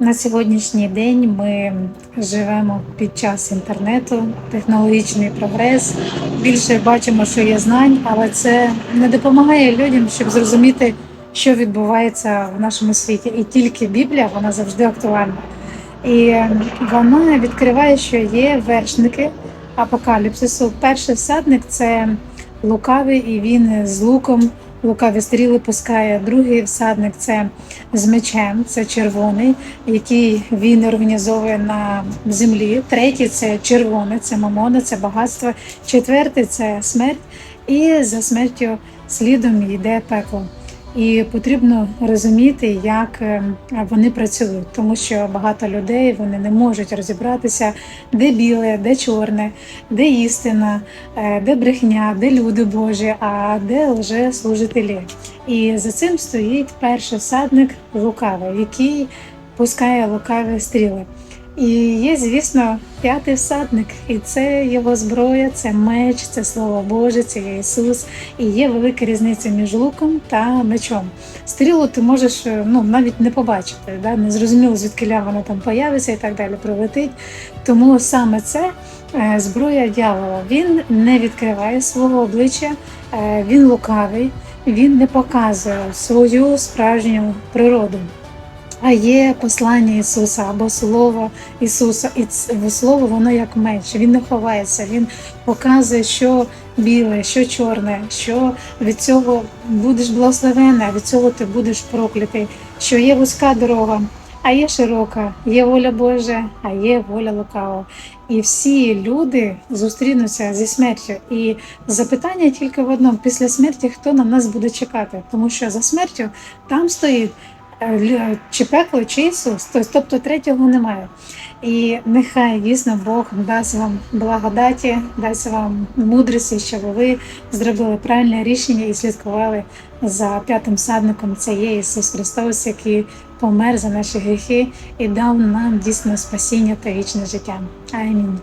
На сьогоднішній день ми живемо під час інтернету, технологічний прогрес. Більше бачимо, що є знань, але це не допомагає людям, щоб зрозуміти, що відбувається в нашому світі. І тільки Біблія вона завжди актуальна. І вона відкриває, що є вершники апокаліпсису. Перший всадник це лукавий, і він з луком лукаві стріли пускає. Другий всадник це з мечем, це червоний, який він організовує на землі. Третій це червоне, це мамона, це багатство. Четвертий це смерть, і за смертю слідом йде пекло. І потрібно розуміти, як е, вони працюють, тому що багато людей вони не можуть розібратися, де біле, де чорне, де істина, е, де брехня, де люди Божі, а де лже служителі. І за цим стоїть перший всадник лукавий, який пускає лукаві стріли. І є, звісно, п'ятий всадник, і це його зброя, це меч, це слово Боже, це Ісус. І є велика різниця між луком та мечом. Стрілу ти можеш е, ну, навіть не побачити, да? не зрозуміло, звідки вона там появиться і так далі прилетить. Тому саме це е, зброя дьявола. Він не відкриває свого обличчя, е, він лукавий, він не показує свою справжню природу. А є послання Ісуса або Слово Ісуса, і слово воно як меч. Він не ховається, він показує, що біле, що чорне, що від цього будеш благословений, а від цього ти будеш проклятий. Що є вузька дорога, а є широка, є воля Божа, а є воля лукава. І всі люди зустрінуться зі смертю. І запитання тільки в одному: після смерті хто на нас буде чекати? Тому що за смертю там стоїть чи пекло, чи Ісус, Тобто- тобто третього немає. І нехай дійсно Бог дасть вам благодаті, дасть вам мудрості, щоб ви зробили правильне рішення і слідкували за п'ятим садником. Це є Ісус Христос, який помер за наші гріхи і дав нам дійсно спасіння та вічне життя. Амінь.